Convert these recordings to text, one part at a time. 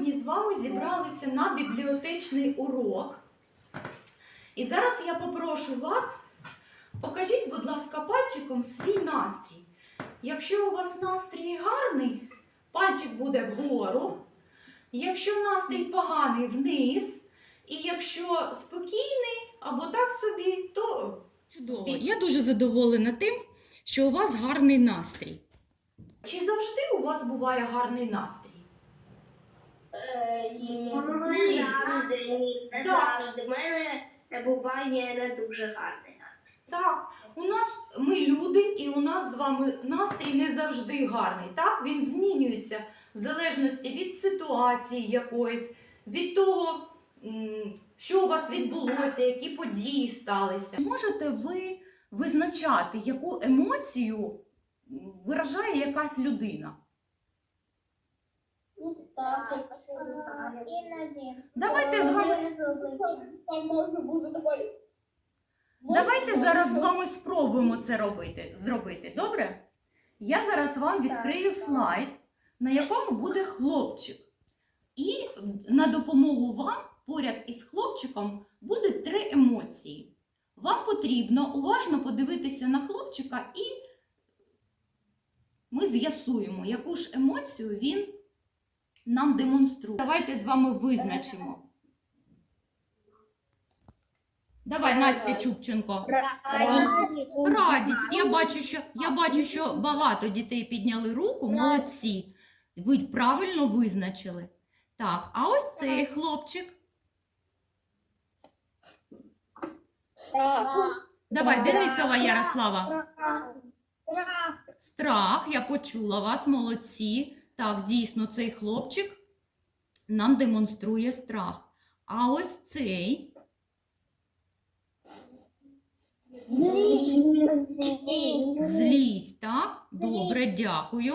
сьогодні з вами зібралися на бібліотечний урок. І зараз я попрошу вас, покажіть, будь ласка, пальчиком свій настрій. Якщо у вас настрій гарний, пальчик буде вгору. Якщо настрій поганий вниз. І якщо спокійний або так собі, то Чудово. Я дуже задоволена тим, що у вас гарний настрій. чи завжди у вас буває гарний настрій? Е, Ні, завжди, ні, не завжди. Мене буває не дуже гарний. Так, у нас ми люди, і у нас з вами настрій не завжди гарний. Так, він змінюється в залежності від ситуації якоїсь, від того, що у вас відбулося, які події сталися. Можете ви визначати, яку емоцію виражає якась людина? Давайте з вами, давайте зараз з вами спробуємо це робити, зробити. Добре? Я зараз вам відкрию слайд, на якому буде хлопчик. І на допомогу вам поряд із хлопчиком буде три емоції. Вам потрібно уважно подивитися на хлопчика і ми з'ясуємо, яку ж емоцію він нам демонструє. Давайте з вами визначимо. Давай, Настя Чубченко. Радість. Я бачу, що я бачу, що багато дітей підняли руку. Молодці. Ви правильно визначили. Так, а ось цей хлопчик. Давай, Денисова Ярослава. Страх, я почула вас, молодці. Так, дійсно, цей хлопчик нам демонструє страх. А ось цей. Злість, так? Добре, дякую.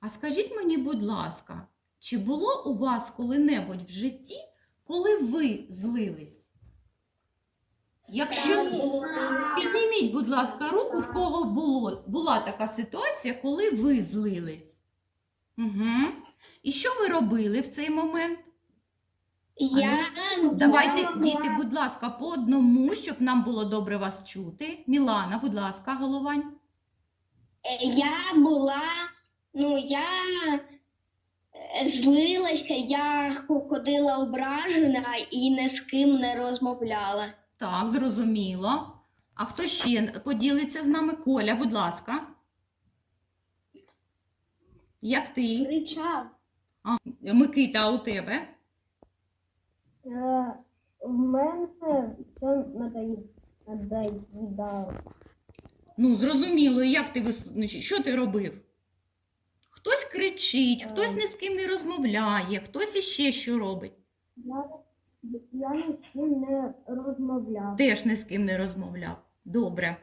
А скажіть мені, будь ласка, чи було у вас коли-небудь в житті, коли ви злились? Якщо підніміть, будь ласка, руку, в кого було, була така ситуація, коли ви злились. Угу. І що ви робили в цей момент? Я Давайте, діти, будь ласка, по одному, щоб нам було добре вас чути. Мілана, будь ласка, головань. Я була, ну я е, злилася, я ходила ображена і ні з ким не розмовляла. Так, зрозуміло. А хто ще поділиться з нами? Коля, будь ласка. Як ти? кричав. Микита, а у тебе? Е, В мене все надоїдало. Ну, зрозуміло, як ти вис- ну, що ти робив? Хтось кричить, хтось ні з ким не розмовляє, хтось іще що робить. Я, я ні з ким не розмовляв. Теж ні з ким не розмовляв. Добре.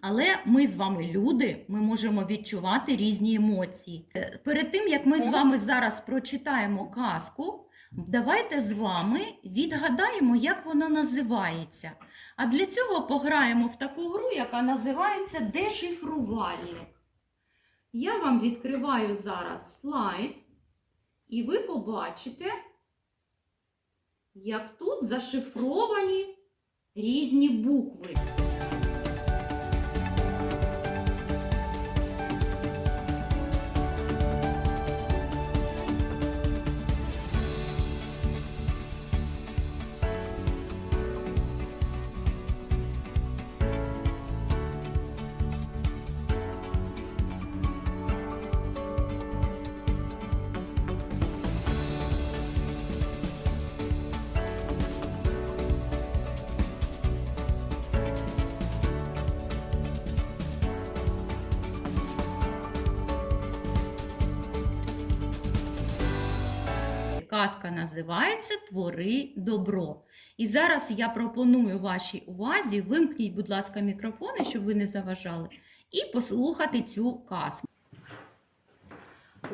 Але ми з вами люди, ми можемо відчувати різні емоції. Е, Перед тим, як ми з вами зараз прочитаємо казку, давайте з вами відгадаємо, як вона називається. А для цього пограємо в таку гру, яка називається Дешифрувальник. Я вам відкриваю зараз слайд, і ви побачите, як тут зашифровані різні букви. Казка називається Твори добро. І зараз я пропоную вашій увазі вимкніть, будь ласка, мікрофони, щоб ви не заважали, і послухати цю казку.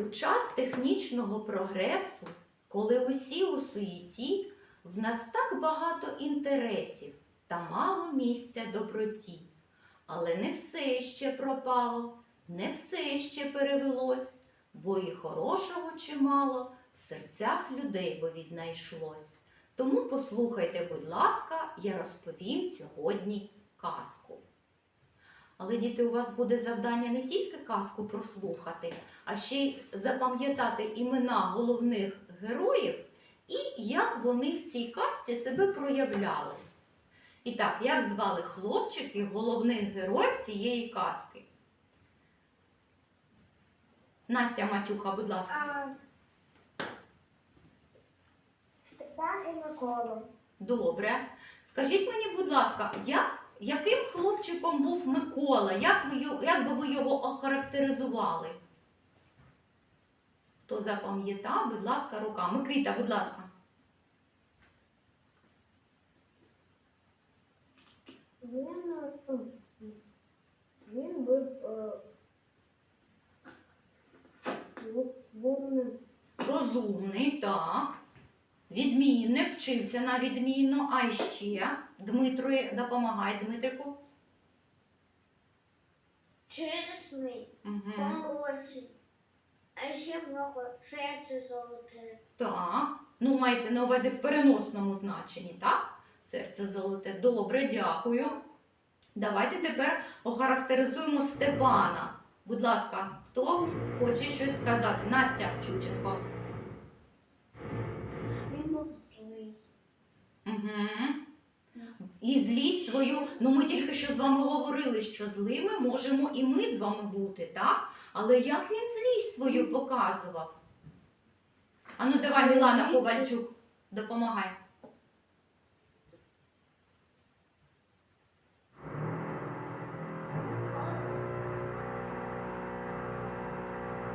У час технічного прогресу, коли усі у суєті, в нас так багато інтересів та мало місця доброті. Але не все ще пропало, не все ще перевелось, бо і хорошого чимало в серцях людей бо віднайшлось. Тому послухайте, будь ласка, я розповім сьогодні казку. Але, діти, у вас буде завдання не тільки казку прослухати, а ще й запам'ятати імена головних героїв і як вони в цій казці себе проявляли. І так, як звали хлопчиків головних героїв цієї казки? Настя Матюха, будь ласка. Степан і Микола. Добре. Скажіть мені, будь ласка, як, яким хлопчиком був Микола? Як, ви, як би ви його охарактеризували? Хто запам'ятав, будь ласка, рука. Микита, будь ласка. Він, е, він був е, був- був Розумний, так. Відмінник, вчився на відмінно, а ще Дмитро, допомагай Дмитрику. чесний, Угу. хороший, а ще много серце золоте. Так. Ну, мається на увазі в переносному значенні, так? Серце золоте. Добре, дякую. Давайте тепер охарактеризуємо Степана. Будь ласка, хто хоче щось сказати? Настя Чубченко. Він був злий. Угу. І злість свою, ну ми тільки що з вами говорили, що злими можемо і ми з вами бути, так? Але як він злість свою показував? Ану, давай, Мілана Ковальчук, допомагай.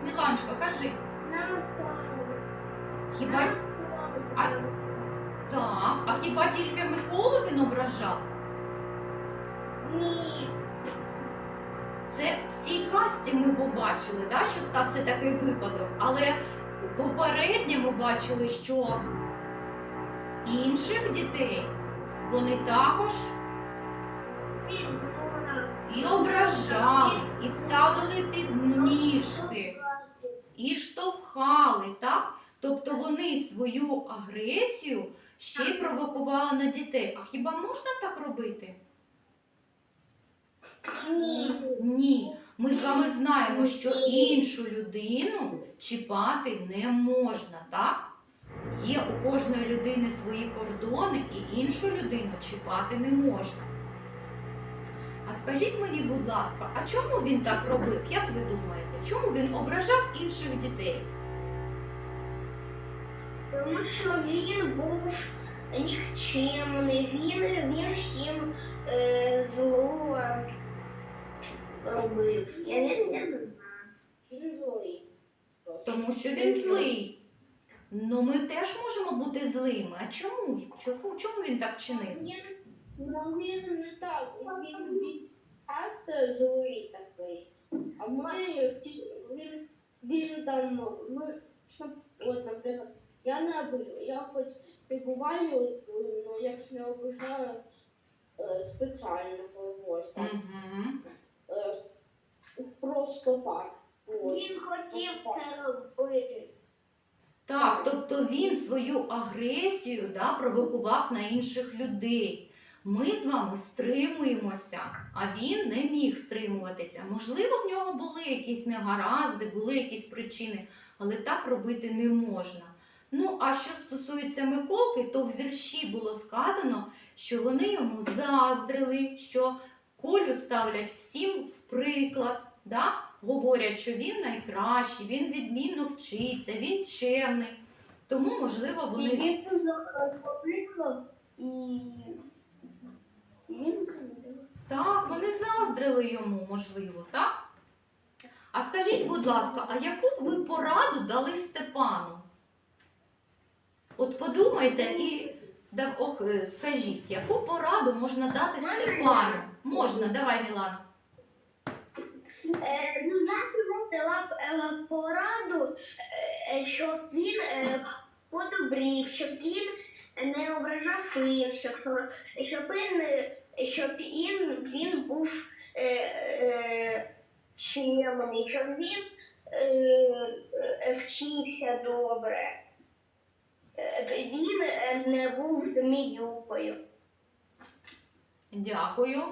Міланчко, кажи, Науково. хіба А- так, а хіба тільки Миколу він ображав? Ні. Це в цій казці ми побачили, да, що стався такий випадок. Але попередньо ми бачили, що інших дітей вони також і ображали, і ставили під ніжки, і штовхали, так? Тобто вони свою агресію ще й провокували на дітей. А хіба можна так робити? Ні. Ні, ми з вами знаємо, що іншу людину чіпати не можна, так? Є у кожної людини свої кордони, і іншу людину чіпати не можна. А скажіть мені, будь ласка, а чому він так робив? Як ви думаєте, чому він ображав інших дітей? Тому що він був нікчемний, він, він всім е, зло робив. Я не, не знаю. Він злий. Тому що він злий. Ну ми теж можемо бути злими. А чому? Чому, чому він так чинив? Він, ну, він не так, він, він часто злий такий. А ми, він, він там, ми, що, от, наприклад, я не я хоч прибуваю, ну, якщо не обижаю, е, спеціально когось Угу. просто так. Він хотів це робити. Так, тобто він свою агресію да, провокував на інших людей. Ми з вами стримуємося, а він не міг стримуватися. Можливо, в нього були якісь негаразди, були якісь причини, але так робити не можна. Ну, а що стосується Миколки, то в вірші було сказано, що вони йому заздрили, що Колю ставлять всім в приклад. Да? Говорять, що він найкращий, він відмінно вчиться, він чемний. Тому, можливо, вони. він закликав і він злив. Так, вони заздрили йому, можливо, так? А скажіть, будь ласка, а яку б ви пораду дали Степану? От подумайте і да, ох, е, скажіть, яку пораду можна дати Степану? Можна, давай, Мілана. Е, ну, я йому дала б е, пораду, е, щоб він е, подобрів, щоб він не ображав інших, щоб- він, е, щоб він, він був е, е, чемний, щоб він е, е, вчився добре. Е, він е, не був зміюкою. Дякую.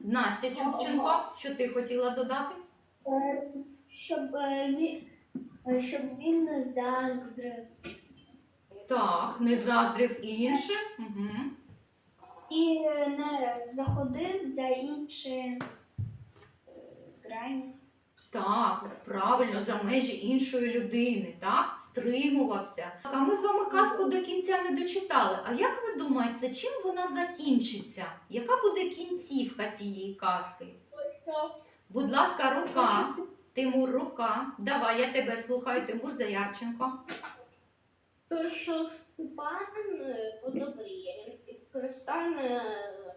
Настя Чубченко, що ти хотіла додати? Щоб він, щоб він не заздрив. Так, не заздрив іншим. Угу. І не заходив за інші е, грані. Так, правильно, за межі іншої людини, так? Стримувався. А ми з вами казку до кінця не дочитали. А як ви думаєте, чим вона закінчиться? Яка буде кінцівка цієї казки? Будь ласка, рука. Тимур, рука. Давай, я тебе слухаю, Тимур Заярченко. То, що Степан е, подобріє, він перестане е,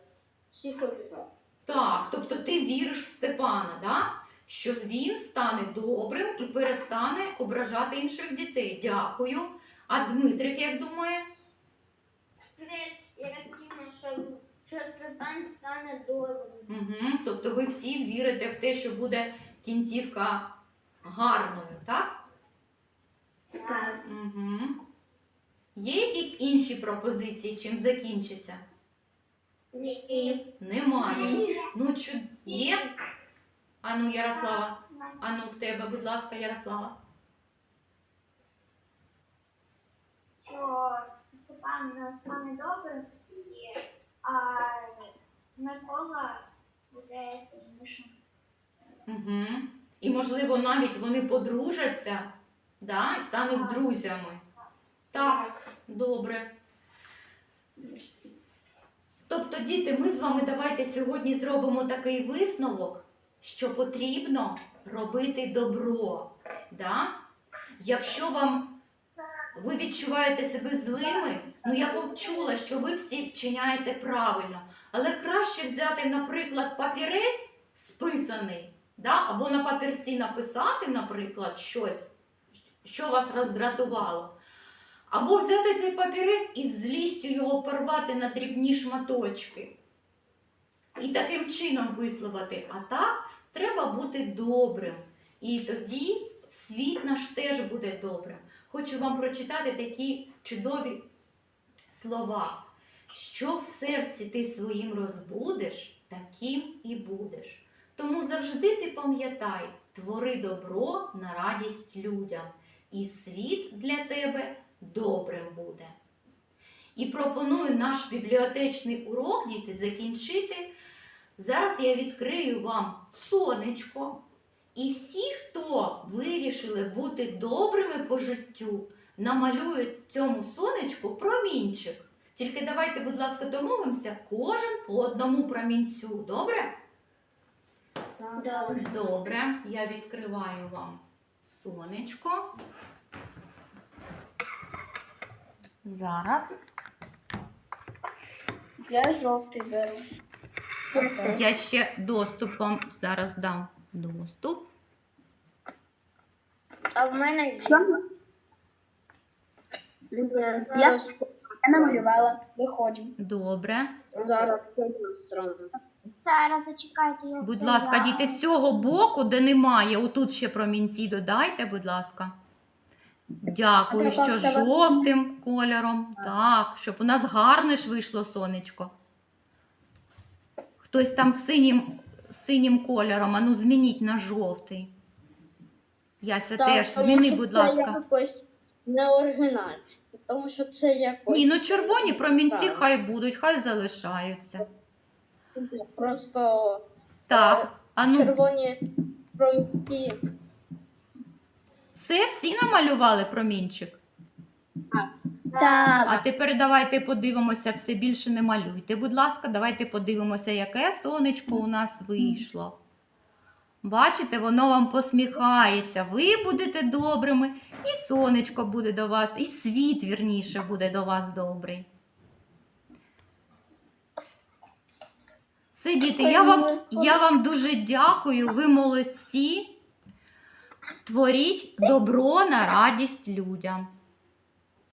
всіх обіжати. Так, тобто ти віриш в Степана, да? Що він стане добрим і перестане ображати інших дітей. Дякую. А Дмитрик як думає? Я думаю, що, Степан стане добрим. Угу. Тобто ви всі вірите в те, що буде кінцівка гарною, так? Так. Угу. Є якісь інші пропозиції, чим закінчиться? Ні. Немає. Ну, чу... є? Ану, Ярослава. Ану, в тебе, будь ласка, Ярослава. Що Степан стане добрим, і, а Микола буде сильнішим. Угу. І, можливо, навіть вони подружаться да, і стануть Так. друзями. Так, добре. Тобто, діти, ми з вами давайте сьогодні зробимо такий висновок, що потрібно робити добро. Да? Якщо вам ви відчуваєте себе злими, ну я почула, що ви всі вчиняєте правильно, але краще взяти, наприклад, папірець списаний, да? або на папірці написати, наприклад, щось, що вас роздратувало. Або взяти цей папірець і з злістю його порвати на дрібні шматочки. І таким чином висловити. А так треба бути добрим. І тоді світ наш теж буде добрим. Хочу вам прочитати такі чудові слова. Що в серці ти своїм розбудеш, таким і будеш. Тому завжди ти пам'ятай, твори добро на радість людям, і світ для тебе добрим буде. І пропоную наш бібліотечний урок, діти, закінчити. Зараз я відкрию вам сонечко. І всі, хто вирішили бути добрими по життю, намалюють цьому сонечку промінчик. Тільки давайте, будь ласка, домовимося, кожен по одному промінцю. Добре? Добре. Добре, я відкриваю вам сонечко. Зараз. Я жовтий беру. Я ще доступ вам зараз дам доступ. А в мене Я, я намалювала. Виходимо. Добре. Зараз. Зараз зачекайте. Я Будь ласка, діти, з цього боку, де немає, отут ще промінці додайте, будь ласка. Дякую, що жовтим кольором. Так, щоб у нас гарне ж вийшло сонечко. Хтось там синім, синім кольором, а ну змініть на жовтий. Яся теж зміни, будь ласка. якось не оригінально. Тому що це якось. Ні, ну червоні промінці Так. хай будуть, хай залишаються. Просто Так, а ну червоні промінці. все, всі намалювали промінчик. Так. А тепер давайте подивимося, все більше не малюйте. Будь ласка, давайте подивимося, яке сонечко у нас вийшло. Бачите, воно вам посміхається. Ви будете добрими, і сонечко буде до вас, і світ, вірніше, буде до вас добрий. Все, діти, я вам, я вам дуже дякую. Ви молодці. Творіть добро на радість людям.